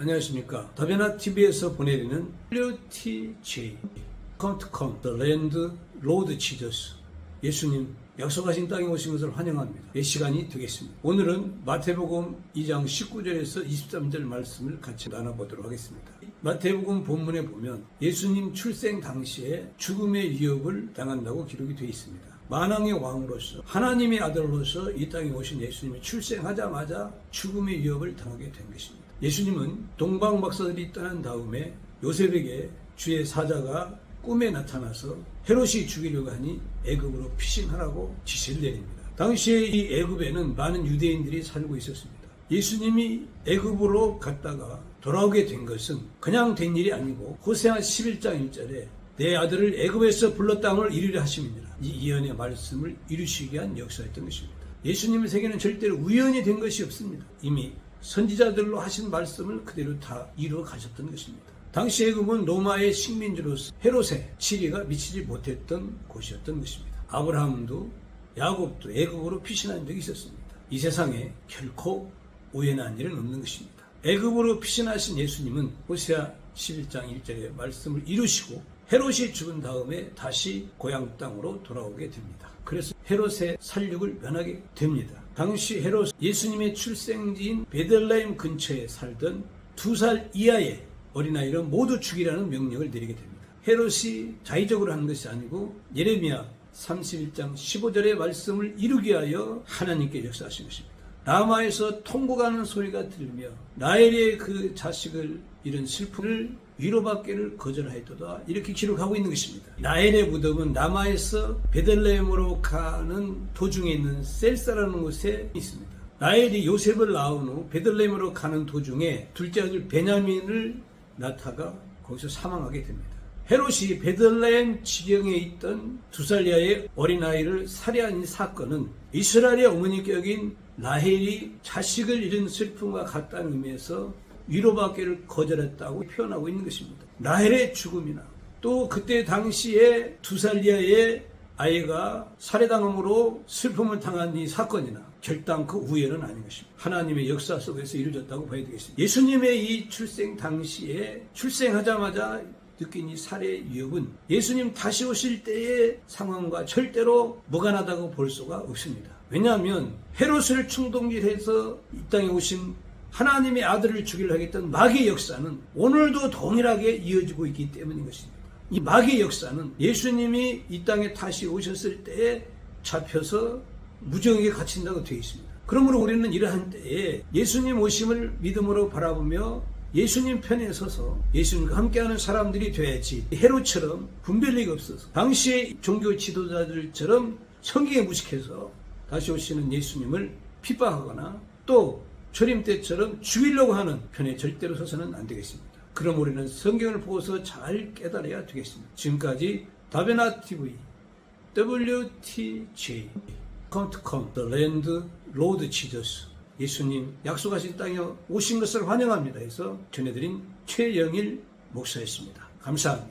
안녕하십니까. 다베나 TV에서 보내드리는 WTJ come, the land, Lord Jesus. 예수님 약속하신 땅에 오신 것을 환영합니다. 이 시간이 되겠습니다. 오늘은 마태복음 2장 19절에서 23절 말씀을 같이 나눠보도록 하겠습니다. 마태복음 본문에 보면 예수님 출생 당시에 죽음의 위협을 당한다고 기록이 되어 있습니다. 만왕의 왕으로서 하나님의 아들로서 이 땅에 오신 예수님이 출생하자마자 죽음의 위협을 당하게 된 것입니다. 예수님은 동방 박사들이 떠난 다음에 요셉에게 주의 사자가 꿈에 나타나서 헤롯이 죽이려고 하니 애굽으로 피신하라고 지시를 내립니다. 당시에 이 애굽에는 많은 유대인들이 살고 있었습니다. 예수님이 애굽으로 갔다가 돌아오게 된 것은 그냥 된 일이 아니고 호세아 11장 1절에 내 아들을 애굽에서 불렀다을 이루려 하심이니라. 이 예언의 말씀을 이루시기 위한 역사였던 것입니다. 예수님의 세계는 절대로 우연히 된 것이 없습니다. 이미 선지자들로 하신 말씀을 그대로 다 이루어 가셨던 것입니다. 당시 애굽은 로마의 식민지로서 헤롯의 치리가 미치지 못했던 곳이었던 것입니다. 아브라함도 야곱도 애굽으로 피신한 적이 있었습니다. 이 세상에 결코 우연한 일은 없는 것입니다. 애굽으로 피신하신 예수님은 호세아 11장 1절의 말씀을 이루시고 헤롯이 죽은 다음에 다시 고향 땅으로 돌아오게 됩니다. 그래서 헤롯의 살육을 면하게 됩니다. 당시 헤롯 예수님의 출생지인 베들레헴 근처에 살던 두 살 이하의 어린아이를 모두 죽이라는 명령을 내리게 됩니다. 헤롯이 자의적으로 한 것이 아니고 예레미야 31장 15절의 말씀을 이루기 위하여 하나님께 역사하신 것입니다. 라마에서 통곡하는 소리가 들리며 라헬의 그 자식을 잃은 슬픔을 위로받기를 거절하였도다 이렇게 기록하고 있는 것입니다. 라헬의 무덤은 라마에서 베들레헴으로 가는 도중에 있는 셀사라는 곳에 있습니다. 라헬이 요셉을 낳은 후 베들레헴으로 가는 도중에 둘째 아들 베냐민을 낳다가 거기서 사망하게 됩니다. 헤롯이 베들레헴 지경에 있던 두살 이하의 어린아이를 살해한 이 사건은 이스라엘의 어머니께 여긴 라헬이 자식을 잃은 슬픔과 같다는 의미에서 위로받기를 거절했다고 표현하고 있는 것입니다. 라헬의 죽음이나 또 그때 당시에 두살 이하의 아이가 살해당함으로 슬픔을 당한 이 사건이나 결단코 우연은 아닌 것입니다. 하나님의 역사 속에서 이루어졌다고 봐야 되겠습니다. 예수님의 이 출생 당시에 출생하자마자 느낀 이 살해 위협은 예수님 다시 오실 때의 상황과 절대로 무관하다고 볼 수가 없습니다. 왜냐하면 헤롯을 충동질해서 이 땅에 오신 하나님의 아들을 죽이려 하겠던 마귀의 역사는 오늘도 동일하게 이어지고 있기 때문인 것입니다. 이 마귀의 역사는 예수님이 이 땅에 다시 오셨을 때에 잡혀서 무정에게 갇힌다고 되어 있습니다. 그러므로 우리는 이러한 때에 예수님 오심을 믿음으로 바라보며 예수님 편에 서서 예수님과 함께하는 사람들이 돼야지 헤롯처럼 분별력이 없어서 당시의 종교 지도자들처럼 성경에 무식해서 다시 오시는 예수님을 핍박하거나 또 초림 때처럼 죽이려고 하는 편에 절대로 서서는 안 되겠습니다. 그럼 우리는 성경을 보고서 잘 깨달아야 되겠습니다. 지금까지 다베나 TV WTJ Come to come, the land, Lord Jesus. 예수님 약속하신 땅에 오신 것을 환영합니다. 해서 전해드린 최영일 목사였습니다. 감사합니다.